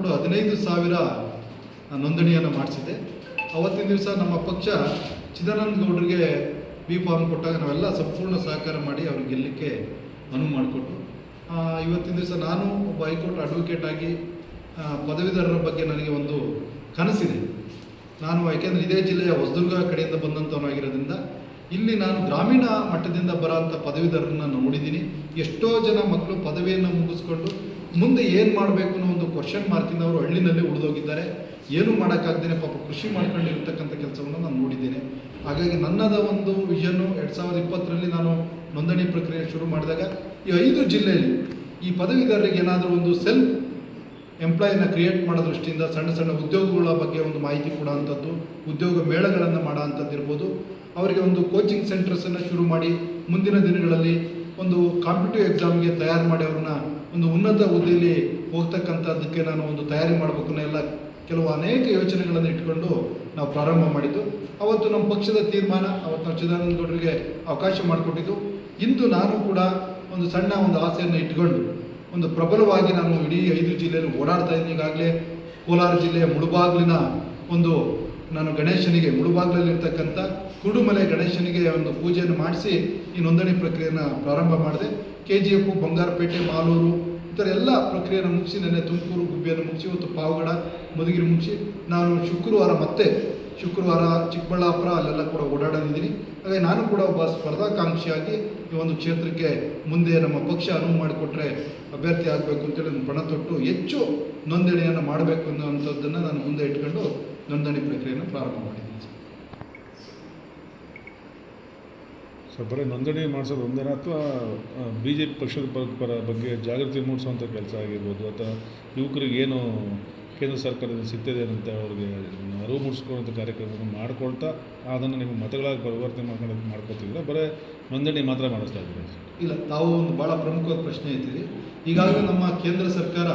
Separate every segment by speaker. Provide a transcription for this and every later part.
Speaker 1: ಕೂಡ ಹದಿನೈದು ಸಾವಿರ ನೋಂದಣಿಯನ್ನು ಮಾಡಿಸಿದೆ ಅವತ್ತಿನ ದಿವಸ ನಮ್ಮ ಪಕ್ಷ ಚಿದಾನಂದ ಗೌಡರಿಗೆ ಬಿ ಫಾರ್ಮ್ ಕೊಟ್ಟಾಗ ನಾವೆಲ್ಲ ಸಂಪೂರ್ಣ ಸಹಕಾರ ಮಾಡಿ ಅವ್ರಿಗೆ ಗೆಲ್ಲಕ್ಕೆ ಅನುವು ಮಾಡಿಕೊಟ್ಟು ಇವತ್ತಿನ ದಿವಸ ನಾನು ಒಬ್ಬ ಹೈಕೋರ್ಟ್ ಅಡ್ವೊಕೇಟ್ ಆಗಿ ಪದವೀಧರರ ಬಗ್ಗೆ ನನಗೆ ಒಂದು ಕನಸಿದೆ. ನಾನು ಯಾಕೆಂದರೆ ಇದೇ ಜಿಲ್ಲೆಯ ಹೊಸದುರ್ಗ ಕಡೆಯಿಂದ ಬಂದಂಥವನಾಗಿರೋದ್ರಿಂದ ಇಲ್ಲಿ ನಾನು ಗ್ರಾಮೀಣ ಮಟ್ಟದಿಂದ ಬರೋಂಥ ಪದವೀಧರರನ್ನ ನೋಡಿದ್ದೀನಿ. ಎಷ್ಟೋ ಜನ ಮಕ್ಕಳು ಪದವಿಯನ್ನು ಮುಗಿಸ್ಕೊಂಡು ಮುಂದೆ ಏನು ಮಾಡಬೇಕು ಅನ್ನೋ ಕ್ವಶನ್ ಮಾರ್ಕಿಂದ ಅವರು ಹಳ್ಳಿನಲ್ಲಿ ಉಳಿದೋಗಿದ್ದಾರೆ. ಏನು ಮಾಡೋಕ್ಕಾಗ್ದೇನೆ ಪಾಪ ಕೃಷಿ ಮಾಡ್ಕೊಂಡಿರ್ತಕ್ಕಂಥ ಕೆಲಸವನ್ನು ನಾನು ನೋಡಿದ್ದೇನೆ. ಹಾಗಾಗಿ ನನ್ನದ ಒಂದು ವಿಷನ್ನು ಎರಡು ಸಾವಿರದ ಇಪ್ಪತ್ತರಲ್ಲಿ ನಾನು ನೋಂದಣಿ ಪ್ರಕ್ರಿಯೆ ಶುರು ಮಾಡಿದಾಗ ಈ ಐದು ಜಿಲ್ಲೆಯಲ್ಲಿ ಈ ಪದವೀಧರರಿಗೆ ಏನಾದರೂ ಒಂದು ಸೆಲ್ಫ್ ಎಂಪ್ಲಾಯಿನ ಕ್ರಿಯೇಟ್ ಮಾಡೋ ದೃಷ್ಟಿಯಿಂದ ಸಣ್ಣ ಸಣ್ಣ ಉದ್ಯೋಗಗಳ ಬಗ್ಗೆ ಒಂದು ಮಾಹಿತಿ ಕೊಡೋವಂಥದ್ದು ಉದ್ಯೋಗ ಮೇಳಗಳನ್ನು ಮಾಡೋ ಅಂಥದ್ದು ಇರ್ಬೋದು ಅವರಿಗೆ ಒಂದು ಕೋಚಿಂಗ್ ಸೆಂಟರ್ಸನ್ನು ಶುರು ಮಾಡಿ ಮುಂದಿನ ದಿನಗಳಲ್ಲಿ ಒಂದು ಕಾಂಪಿಟೇಟಿವ್ ಎಕ್ಸಾಮ್ಗೆ ತಯಾರು ಮಾಡಿ ಅವ್ರನ್ನ ಒಂದು ಉನ್ನತ ಹುದ್ದೆಯಲ್ಲಿ ಹೋಗ್ತಕ್ಕಂಥದ್ದಕ್ಕೆ ನಾನು ಒಂದು ತಯಾರಿ ಮಾಡಬೇಕು ಎಲ್ಲ ಕೆಲವು ಅನೇಕ ಯೋಚನೆಗಳನ್ನು ಇಟ್ಕೊಂಡು ನಾವು ಪ್ರಾರಂಭ ಮಾಡಿದ್ದು. ಅವತ್ತು ನಮ್ಮ ಪಕ್ಷದ ತೀರ್ಮಾನ, ಅವತ್ತು ನಾವು ಚಿದಾನಂದ ಗೌಡರಿಗೆ ಅವಕಾಶ ಮಾಡಿಕೊಟ್ಟಿದ್ದು. ಇಂದು ನಾನು ಕೂಡ ಒಂದು ಸಣ್ಣ ಒಂದು ಆಸೆಯನ್ನು ಇಟ್ಕೊಂಡು ಒಂದು ಪ್ರಬಲವಾಗಿ ನಾನು ಇಡೀ ಐದು ಜಿಲ್ಲೆಯಲ್ಲಿ ಓಡಾಡ್ತಾ ಇದ್ದೀನಿ. ಈಗಾಗಲೇ ಕೋಲಾರ ಜಿಲ್ಲೆಯ ಮುಳುಬಾಗಿಲಿನ ಒಂದು ನಾನು ಗಣೇಶನಿಗೆ ಮುಳುಬಾಗ್ಲಲ್ಲಿರ್ತಕ್ಕಂಥ ಕುಡುಮಲೆ ಗಣೇಶನಿಗೆ ಒಂದು ಪೂಜೆಯನ್ನು ಮಾಡಿಸಿ ಈ ನೋಂದಣಿ ಪ್ರಕ್ರಿಯೆಯನ್ನು ಪ್ರಾರಂಭ ಮಾಡಿದೆ. K G F Bangarapete, Malur ಈ ಥರ ಎಲ್ಲ ಪ್ರಕ್ರಿಯೆಯನ್ನು ಮುಗಿಸಿ ನೆನ್ನೆ ತುಮಕೂರು ಗುಬ್ಬಿಯನ್ನು ಮುಗಿಸಿ ಇವತ್ತು ಪಾವಗಡ, ಮಧುಗಿರಿ ಮುಗಿಸಿ ನಾನು ಶುಕ್ರವಾರ ಮತ್ತೆ ಶುಕ್ರವಾರ ಚಿಕ್ಕಬಳ್ಳಾಪುರ ಅಲ್ಲೆಲ್ಲ ಕೂಡ ಓಡಾಡೋದಿದ್ದೀನಿ ಹಾಗೆ ನಾನು ಕೂಡ ಒಬ್ಬ ಸ್ಪರ್ಧಾಕಾಂಕ್ಷಿಯಾಗಿ ಈ ಒಂದು ಕ್ಷೇತ್ರಕ್ಕೆ ಮುಂದೆ ನಮ್ಮ ಪಕ್ಷ ಅನುವು ಮಾಡಿಕೊಟ್ರೆ ಅಭ್ಯರ್ಥಿ ಆಗಬೇಕು ಅಂತೇಳಿ ನಾನು ಪಣ ತೊಟ್ಟು ಹೆಚ್ಚು ನೋಂದಣಿಯನ್ನು ಮಾಡಬೇಕು ಅನ್ನೋವಂಥದ್ದನ್ನು ನಾನು ಮುಂದೆ ಇಟ್ಕೊಂಡು ನೋಂದಣಿ ಪ್ರಕ್ರಿಯೆಯನ್ನು ಪ್ರಾರಂಭ ಮಾಡಿದ್ದೀನಿ ಸರ್.
Speaker 2: ಸೊ ಬರೀ ನೋಂದಣಿ ಮಾಡಿಸೋದು ಒಂದೇನಾ ಅಥವಾ ಬಿ ಜೆ ಪಿ ಪಕ್ಷದ ಪರ- ಬಗ್ಗೆ ಜಾಗೃತಿ ಮೂಡಿಸುವಂಥ ಕೆಲಸ ಆಗಿರ್ಬೋದು ಅಥವಾ ಯುವಕರಿಗೆ ಏನು ಕೇಂದ್ರ ಸರ್ಕಾರದಿಂದ ಸಿಗ್ತದೆ ಅಂತ ಅವ್ರಿಗೆ ಅರಿವು ಮೂಡಿಸ್ಕೊಳ್ಳೋಂಥ ಕಾರ್ಯಕ್ರಮವನ್ನು ಮಾಡ್ಕೊಳ್ತಾ ಅದನ್ನು ನಿಮ್ಮ ಮತಗಳಾಗಿ ಪರಿವರ್ತನೆ ಮಾಡ್ಕೊಂಡು ಮಾಡ್ಕೊತಿದ್ರೆ ಬರೀ ನೋಂದಣಿ ಮಾತ್ರ ಮಾಡಿಸ್ತಾ ಇದ್ದೀರಿ
Speaker 1: ಇಲ್ಲ, ತಾವು ಒಂದು ಭಾಳ ಪ್ರಮುಖವಾದ ಪ್ರಶ್ನೆ ಐತಿರಿ ಈಗಾಗಲೇ ನಮ್ಮ ಕೇಂದ್ರ ಸರ್ಕಾರ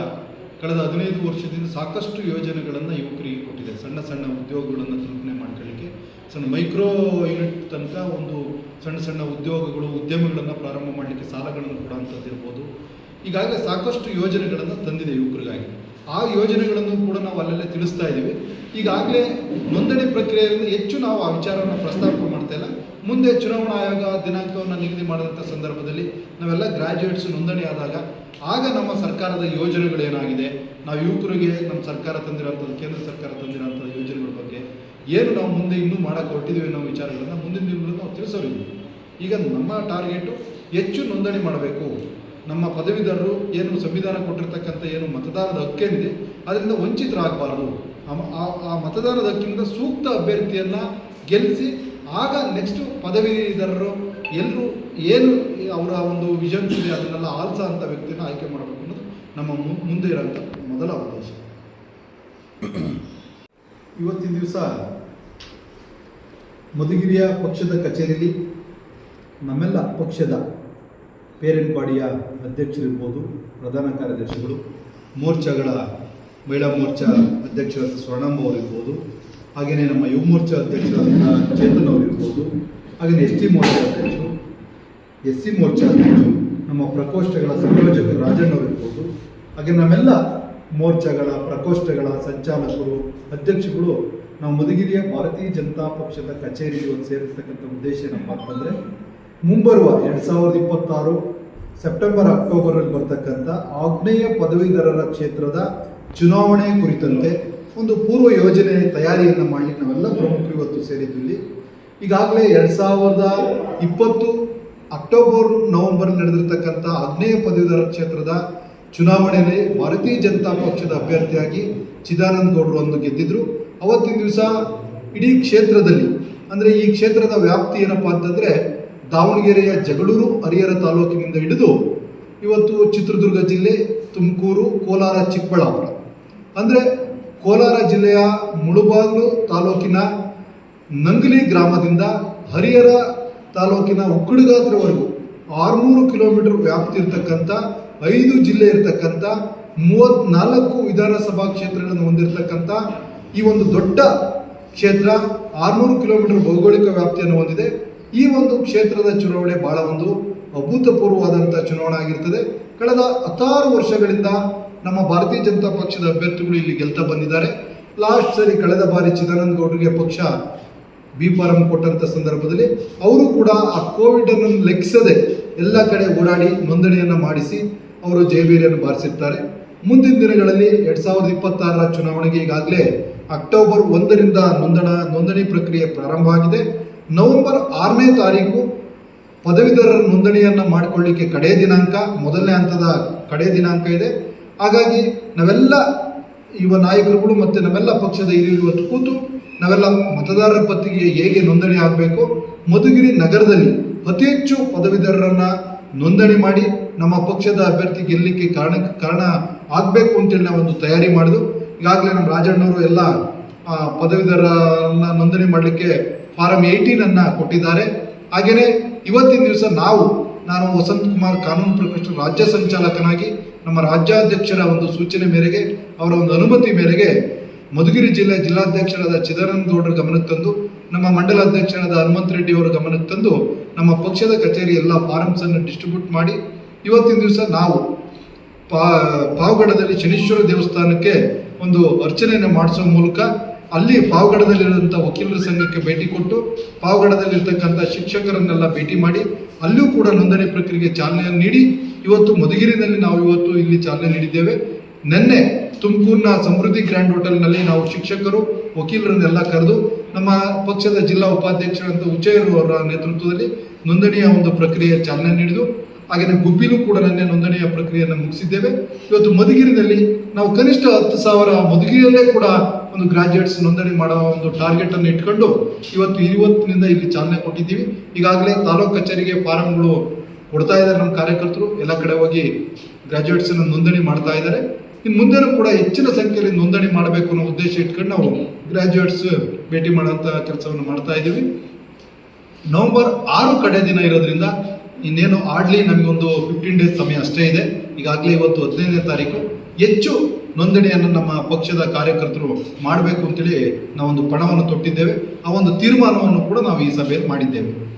Speaker 1: ಕಳೆದ ಹದಿನೈದು ವರ್ಷದಿಂದ ಸಾಕಷ್ಟು ಯೋಜನೆಗಳನ್ನು ಯುವಕರಿಗೆ ಕೊಟ್ಟಿದೆ. ಸಣ್ಣ ಸಣ್ಣ ಉದ್ಯೋಗಗಳನ್ನು ಕಲ್ಪನೆ ಮಾಡ್ಕೊಳ್ಳಿಕ್ಕೆ. ಸಣ್ಣ ಮೈಕ್ರೋ ಯೂನಿಟ್ ತನಕ ಒಂದು ಸಣ್ಣ ಸಣ್ಣ ಉದ್ಯೋಗಗಳು, ಉದ್ಯಮಗಳನ್ನು ಪ್ರಾರಂಭ ಮಾಡಲಿಕ್ಕೆ ಸಾಲಗಳನ್ನು ಕೊಡುವಂಥದ್ದು ಇರ್ಬೋದು. ಈಗಾಗಲೇ ಸಾಕಷ್ಟು ಯೋಜನೆಗಳನ್ನು ತಂದಿದೆ ಯುವಕರಿಗಾಗಿ. ಆ ಯೋಜನೆಗಳನ್ನು ಕೂಡ ನಾವು ಅಲ್ಲಲ್ಲೇ ತಿಳಿಸ್ತಾ ಇದ್ದೀವಿ. ಈಗಾಗಲೇ ನೋಂದಣಿ ಪ್ರಕ್ರಿಯೆಯಲ್ಲಿ ಹೆಚ್ಚು ನಾವು ಆ ವಿಚಾರವನ್ನು ಪ್ರಸ್ತಾಪ ಮಾಡ್ತಾ ಇಲ್ಲ. ಮುಂದೆ ಚುನಾವಣಾ ಆಯೋಗ ದಿನಾಂಕವನ್ನು ನಿಗದಿ ಮಾಡಿದಂಥ ಸಂದರ್ಭದಲ್ಲಿ ನಾವೆಲ್ಲ ಗ್ರಾಜ್ಯುಯೇಟ್ಸ್ ನೋಂದಣಿ ಆದಾಗ ಆಗ ನಮ್ಮ ಸರ್ಕಾರದ ಯೋಜನೆಗಳೇನಾಗಿದೆ ನಾವು ಯುವಕರಿಗೆ ನಮ್ಮ ಸರ್ಕಾರ ತಂದಿರೋಂಥದ್ದು, ಕೇಂದ್ರ ಸರ್ಕಾರ ತಂದಿರೋಂಥ ಯೋಜನೆಗಳ ಬಗ್ಗೆ ಏನು ನಾವು ಮುಂದೆ ಇನ್ನೂ ಮಾಡೋಕ್ಕೆ ಹೊರಟಿದ್ದೀವಿ ಅನ್ನೋ ವಿಚಾರಗಳನ್ನು ಮುಂದಿನ ದಿನಗಳಲ್ಲಿ ನಾವು ತಿಳಿಸೋರಿದ್ದೀವಿ. ಈಗ ನಮ್ಮ ಟಾರ್ಗೆಟು ಹೆಚ್ಚು ನೋಂದಣಿ ಮಾಡಬೇಕು. ನಮ್ಮ ಪದವೀಧರರು ಏನು ಸಂವಿಧಾನ ಕೊಟ್ಟಿರ್ತಕ್ಕಂಥ ಏನು ಮತದಾನದ ಹಕ್ಕೇನಿದೆ, ಅದರಿಂದ ವಂಚಿತರಾಗಬಾರ್ದು. ಆ- ಮತದಾನದ ಹಕ್ಕಿನಿಂದ ಸೂಕ್ತ ಅಭ್ಯರ್ಥಿಯನ್ನು ಗೆಲ್ಲಿಸಿ, ಆಗ ನೆಕ್ಸ್ಟ್ ಪದವೀಧರರು ಎಲ್ಲರೂ ಏನು ಅವರ ಒಂದು ವಿಷನ್ಸ್ ಇದೆ, ಅದನ್ನೆಲ್ಲ ಆಲ್ಸ ಅಂತ ವ್ಯಕ್ತಿಯನ್ನು ಆಯ್ಕೆ ಮಾಡಬೇಕು ಅನ್ನೋದು ನಮ್ಮ ಮುಂದೆ ಇರೋಂಥ ಮೊದಲ ಉದ್ದೇಶ. ಇವತ್ತಿನ ದಿವಸ ಮಧುಗಿರಿಯ ಪಕ್ಷದ ಕಚೇರಿಯಲ್ಲಿ ನಮ್ಮೆಲ್ಲ ಪಕ್ಷದ ಪೇರೆಂಟ್ ಬಾಡಿಯ ಅಧ್ಯಕ್ಷರಿರ್ಬೋದು, ಪ್ರಧಾನ ಕಾರ್ಯದರ್ಶಿಗಳು, ಮೋರ್ಚಾಗಳ ಮಹಿಳಾ ಮೋರ್ಚಾ ಅಧ್ಯಕ್ಷರಾದ ಸ್ವರ್ಣಮ್ಮ ಅವರಿರ್ಬೋದು ಹಾಗೆಯೇ ನಮ್ಮ ಯುವ ಮೋರ್ಚಾ ಅಧ್ಯಕ್ಷರಾದಂಥ ಚೇತನ್ ಅವರಿರ್ಬೋದು ಹಾಗೆಯೇ ಎಸ್ ಟಿ ಮೋರ್ಚಾ ಅಧ್ಯಕ್ಷರು, ಎಸ್ ಸಿ ಮೋರ್ಚಾ ಅಧ್ಯಕ್ಷರು, ನಮ್ಮ ಪ್ರಕೋಷ್ಠಗಳ ಸಂಯೋಜಕ ರಾಜಣ್ಣ ಅವರಿರ್ಬೋದು, ಹಾಗೆ ನಮ್ಮೆಲ್ಲ ಮೋರ್ಚಾಗಳ ಪ್ರಕೋಷ್ಠಗಳ ಸಂಚಾಲಕರು, ಅಧ್ಯಕ್ಷಗಳು, ನಾವು ಮಧುಗಿರಿಯ ಭಾರತೀಯ ಜನತಾ ಪಕ್ಷದ ಕಚೇರಿಗೆ ಒಂದು ಸೇರಿಸ್ತಕ್ಕಂಥ ಉದ್ದೇಶ ಏನಪ್ಪ ಅಂತಂದರೆ, ಮುಂಬರುವ ಎರಡು ಸಾವಿರದ ಇಪ್ಪತ್ತಾರು ಸೆಪ್ಟೆಂಬರ್ ಅಕ್ಟೋಬರಲ್ಲಿ ಬರ್ತಕ್ಕಂಥ ಆಗ್ನೇಯ ಪದವೀಧರರ ಕ್ಷೇತ್ರದ ಚುನಾವಣೆ ಕುರಿತಂತೆ ಒಂದು ಪೂರ್ವ ಯೋಜನೆ ತಯಾರಿಯನ್ನು ಮಾಡಲಿಕ್ಕೆ ನಾವೆಲ್ಲ ಪ್ರಮುಖರು ಇವತ್ತು ಸೇರಿದ್ದೀವಿ ಈಗಾಗಲೇ ಎರಡು ಸಾವಿರದ ಇಪ್ಪತ್ತು ಅಕ್ಟೋಬರ್ ನವೆಂಬರ್ ನಡೆದಿರ್ತಕ್ಕಂಥ ಆಗ್ನೇಯ ಪದವೀಧರ ಕ್ಷೇತ್ರದ ಚುನಾವಣೆಯಲ್ಲಿ ಭಾರತೀಯ ಜನತಾ ಪಕ್ಷದ ಅಭ್ಯರ್ಥಿಯಾಗಿ ಚಿದಾನಂದ ಗೌಡರು ಒಂದು ಗೆದ್ದಿದ್ರು. ಅವತ್ತಿನ ದಿವಸ ಇಡೀ ಕ್ಷೇತ್ರದಲ್ಲಿ, ಅಂದರೆ ಈ ಕ್ಷೇತ್ರದ ವ್ಯಾಪ್ತಿ ಏನಪ್ಪ ಅಂತಂದರೆ ದಾವಣಗೆರೆಯ ಜಗಳೂರು ಹರಿಹರ ತಾಲೂಕಿನಿಂದ ಹಿಡಿದು ಇವತ್ತು ಚಿತ್ರದುರ್ಗ ಜಿಲ್ಲೆ, ತುಮಕೂರು, ಕೋಲಾರ, ಚಿಕ್ಕಬಳ್ಳಾಪುರ. ಅಂದರೆ ಕೋಲಾರ ಜಿಲ್ಲೆಯ ಮುಳುಬಾಗಿಲು ತಾಲೂಕಿನ ನಂಗಲಿ ಗ್ರಾಮದಿಂದ ಹರಿಹರ ತಾಲೂಕಿನ ಉಕ್ಕಡಗಾತ್ರವರೆಗೂ ಆರುನೂರು ಕಿಲೋಮೀಟರ್ ವ್ಯಾಪ್ತಿ ಇರತಕ್ಕಂಥ ಐದು ಜಿಲ್ಲೆ ಇರತಕ್ಕಂಥ ಮೂವತ್ನಾಲ್ಕು ವಿಧಾನಸಭಾ ಕ್ಷೇತ್ರಗಳನ್ನು ಹೊಂದಿರತಕ್ಕಂಥ ಈ ಒಂದು ದೊಡ್ಡ ಕ್ಷೇತ್ರ ಆರುನೂರು ಕಿಲೋಮೀಟರ್ ಭೌಗೋಳಿಕ ವ್ಯಾಪ್ತಿಯನ್ನು ಹೊಂದಿದೆ. ಈ ಒಂದು ಕ್ಷೇತ್ರದ ಚುನಾವಣೆ ಬಹಳ ಒಂದು ಅಭೂತಪೂರ್ವವಾದಂಥ ಚುನಾವಣೆ ಆಗಿರ್ತದೆ. ಕಳೆದ ಹತ್ತಾರು ವರ್ಷಗಳಿಂದ ನಮ್ಮ ಭಾರತೀಯ ಜನತಾ ಪಕ್ಷದ ಅಭ್ಯರ್ಥಿಗಳು ಇಲ್ಲಿ ಗೆಲ್ತಾ ಬಂದಿದ್ದಾರೆ. ಲಾಸ್ಟ್ ಸರಿ ಕಳೆದ ಬಾರಿ ಚಿದಾನಂದ ಗೌಡರಿಗೆ ಪಕ್ಷ ಬಿ ಫಾರಂ ಕೊಟ್ಟಂಥ ಸಂದರ್ಭದಲ್ಲಿ ಅವರು ಕೂಡ ಆ ಕೋವಿಡ್ ಅನ್ನು ಲೆಕ್ಕಿಸದೆ ಎಲ್ಲ ಕಡೆ ಓಡಾಡಿ ನೋಂದಣಿಯನ್ನು ಮಾಡಿಸಿ ಅವರು ಜಯಬೇರಿಯನ್ನು ಬಾರಿಸಿರ್ತಾರೆ. ಮುಂದಿನ ದಿನಗಳಲ್ಲಿ ಎರಡ್ ಸಾವಿರದ ಇಪ್ಪತ್ತಾರರ ಚುನಾವಣೆಗೆ ಈಗಾಗಲೇ ಅಕ್ಟೋಬರ್ ಒಂದರಿಂದ ನೋಂದಣ, ನೋಂದಣಿ ಪ್ರಕ್ರಿಯೆ ಪ್ರಾರಂಭ ಆಗಿದೆ. ನವೆಂಬರ್ ಆರನೇ ತಾರೀಕು ಪದವೀಧರರ ನೋಂದಣಿಯನ್ನು ಮಾಡಿಕೊಳ್ಳಿಕ್ಕೆ ಕಡೆಯ ದಿನಾಂಕ, ಮೊದಲನೇ ಹಂತದ ಕಡೆಯ ದಿನಾಂಕ ಇದೆ. ಹಾಗಾಗಿ ನಾವೆಲ್ಲ ಯುವ ನಾಯಕರುಗಳು ಮತ್ತು ನಾವೆಲ್ಲ ಪಕ್ಷದ ಹಿರಿಯರು ಕೂತು ನಾವೆಲ್ಲ ಮತದಾರರ ಪತ್ತಿಗೆ ಹೇಗೆ ನೋಂದಣಿ ಆಗಬೇಕು? ಮಧುಗಿರಿ ನಗರದಲ್ಲಿ ಅತಿ ಹೆಚ್ಚು ಪದವೀಧರರನ್ನು ನೋಂದಣಿ ಮಾಡಿ ನಮ್ಮ ಪಕ್ಷದ ಅಭ್ಯರ್ಥಿ ಗೆಲ್ಲಲಿಕ್ಕೆ ಕಾರಣ ಕಾರಣ ಆಗಬೇಕು ಅಂತೇಳಿ ಒಂದು ತಯಾರಿ ಮಾಡಿದ್ವು. ಈಗಾಗಲೇ ನಮ್ಮ ರಾಜಣ್ಣವರು ಎಲ್ಲ ಪದವೀಧರನ್ನ ನೋಂದಣಿ ಮಾಡಲಿಕ್ಕೆ ಫಾರಂ ಏಯ್ಟೀನನ್ನು ಕೊಟ್ಟಿದ್ದಾರೆ. ಹಾಗೆಯೇ ಇವತ್ತಿನ ದಿವಸ ನಾವು, ನಾನು ವಸಂತ್ ಕುಮಾರ್ ಕಾನೂನು ಪ್ರಕೋಷ್ಠ ರಾಜ್ಯ ಸಂಚಾಲಕನಾಗಿ ನಮ್ಮ ರಾಜ್ಯಾಧ್ಯಕ್ಷರ ಒಂದು ಸೂಚನೆ ಮೇರೆಗೆ, ಅವರ ಒಂದು ಅನುಮತಿ ಮೇರೆಗೆ ಮಧುಗಿರಿ ಜಿಲ್ಲೆ ಜಿಲ್ಲಾಧ್ಯಕ್ಷರಾದ ಚಿದಾನಂದ ಗೌಡರ ಗಮನಕ್ಕೆ ತಂದು, ನಮ್ಮ ಮಂಡಲ ಅಧ್ಯಕ್ಷರಾದ ಹನುಮಂತ ರೆಡ್ಡಿ ಅವರ ಗಮನಕ್ಕೆ ತಂದು, ನಮ್ಮ ಪಕ್ಷದ ಕಚೇರಿ ಎಲ್ಲ ಫಾರಮ್ಸ್ ಅನ್ನು ಡಿಸ್ಟ್ರಿಬ್ಯೂಟ್ ಮಾಡಿ ಇವತ್ತಿನ ದಿವಸ ನಾವು ಪಾ, ಪಾವಗಡದಲ್ಲಿ ಶನೀಶ್ವರ ದೇವಸ್ಥಾನಕ್ಕೆ ಒಂದು ಅರ್ಚನೆಯನ್ನು ಮಾಡಿಸೋ ಮೂಲಕ ಅಲ್ಲಿ ಪಾವಗಡದಲ್ಲಿರುವಂಥ ವಕೀಲರ ಸಂಘಕ್ಕೆ ಭೇಟಿ ಕೊಟ್ಟು ಪಾವಗಡದಲ್ಲಿರ್ತಕ್ಕಂಥ ಶಿಕ್ಷಕರನ್ನೆಲ್ಲ ಭೇಟಿ ಮಾಡಿ ಅಲ್ಲಿಯೂ ಕೂಡ ನೋಂದಣಿ ಪ್ರಕ್ರಿಯೆಗೆ ಚಾಲನೆಯನ್ನು ನೀಡಿ ಇವತ್ತು ಮಧುಗಿರಿನಲ್ಲಿ ನಾವು ಇವತ್ತು ಇಲ್ಲಿ ಚಾಲನೆ ನೀಡಿದ್ದೇವೆ. ನಿನ್ನೆ ತುಮಕೂರಿನ ಸಮೃದ್ಧಿ ಗ್ರ್ಯಾಂಡ್ ಹೋಟೆಲ್ನಲ್ಲಿ ನಾವು ಶಿಕ್ಷಕರು, ವಕೀಲರನ್ನೆಲ್ಲ ಕರೆದು ನಮ್ಮ ಪಕ್ಷದ ಜಿಲ್ಲಾ ಉಪಾಧ್ಯಕ್ಷರಂತ ಉಚ್ಚಯ್ಯರು ಅವರ ನೇತೃತ್ವದಲ್ಲಿ ನೋಂದಣಿಯ ಒಂದು ಪ್ರಕ್ರಿಯೆ ಚಾಲನೆ ನೀಡಿದ್ದು. ಹಾಗೆಯೇ ಗುಬ್ಬಿಲೂ ಕೂಡ ನನ್ನ ನೋಂದಣಿಯ ಪ್ರಕ್ರಿಯೆಯನ್ನು ಮುಗಿಸಿದ್ದೇವೆ. ಇವತ್ತು ಮಧುಗಿರಿನಲ್ಲಿ ನಾವು ಕನಿಷ್ಠ ಹತ್ತು ಸಾವಿರ ಮಧುಗಿರಿಯಲ್ಲೇ ಕೂಡ ಒಂದು ಗ್ರಾಜ್ಯುಯೇಟ್ಸ್ ನೋಂದಣಿ ಮಾಡುವ ಒಂದು ಟಾರ್ಗೆಟ್ ಅನ್ನು ಇಟ್ಕೊಂಡು ಇವತ್ತು ಇವತ್ತಿನಿಂದ ಇಲ್ಲಿ ಚಾಲನೆ ಕೊಟ್ಟಿದ್ದೀವಿ. ಈಗಾಗಲೇ ತಾಲೂಕು ಕಚೇರಿಗೆ ಫಾರಂಗಳು ಕೊಡ್ತಾ ಇದ್ದಾರೆ ನಮ್ಮ ಕಾರ್ಯಕರ್ತರು. ಎಲ್ಲ ಕಡೆ ಹೋಗಿ ಗ್ರಾಜ್ಯುಯೇಟ್ಸ್ ಅನ್ನು ನೋಂದಣಿ ಮಾಡ್ತಾ ಇದ್ದಾರೆ. ಇನ್ನು ಮುಂದೆನೂ ಕೂಡ ಹೆಚ್ಚಿನ ಸಂಖ್ಯೆಯಲ್ಲಿ ನೋಂದಣಿ ಮಾಡಬೇಕು ಅನ್ನೋ ಉದ್ದೇಶ ಇಟ್ಕೊಂಡು ನಾವು ಗ್ರಾಜ್ಯುಯೇಟ್ಸ್ ಭೇಟಿ ಮಾಡೋಂಥ ಕೆಲಸವನ್ನು ಮಾಡ್ತಾ ಇದ್ದೀವಿ. ನವೆಂಬರ್ ಆರು ಕಡೆ ದಿನ ಇರೋದ್ರಿಂದ ಇನ್ನೇನು ಆಡ್ಲಿ ನಮಗೊಂದು ಫಿಫ್ಟೀನ್ ಡೇಸ್ ಸಮಯ ಅಷ್ಟೇ ಇದೆ. ಈಗಾಗಲೇ ಇವತ್ತು ಹದಿನೈದನೇ ತಾರೀಕು. ಹೆಚ್ಚು ನೋಂದಣಿಯನ್ನು ನಮ್ಮ ಪಕ್ಷದ ಕಾರ್ಯಕರ್ತರು ಮಾಡಬೇಕು ಅಂತೇಳಿ ನಾವೊಂದು ಪಣವನ್ನು ತೊಟ್ಟಿದ್ದೇವೆ. ಆ ಒಂದು ತೀರ್ಮಾನವನ್ನು ಕೂಡ ನಾವು ಈ ಸಭೆಯಲ್ಲಿ ಮಾಡಿದ್ದೇವೆ.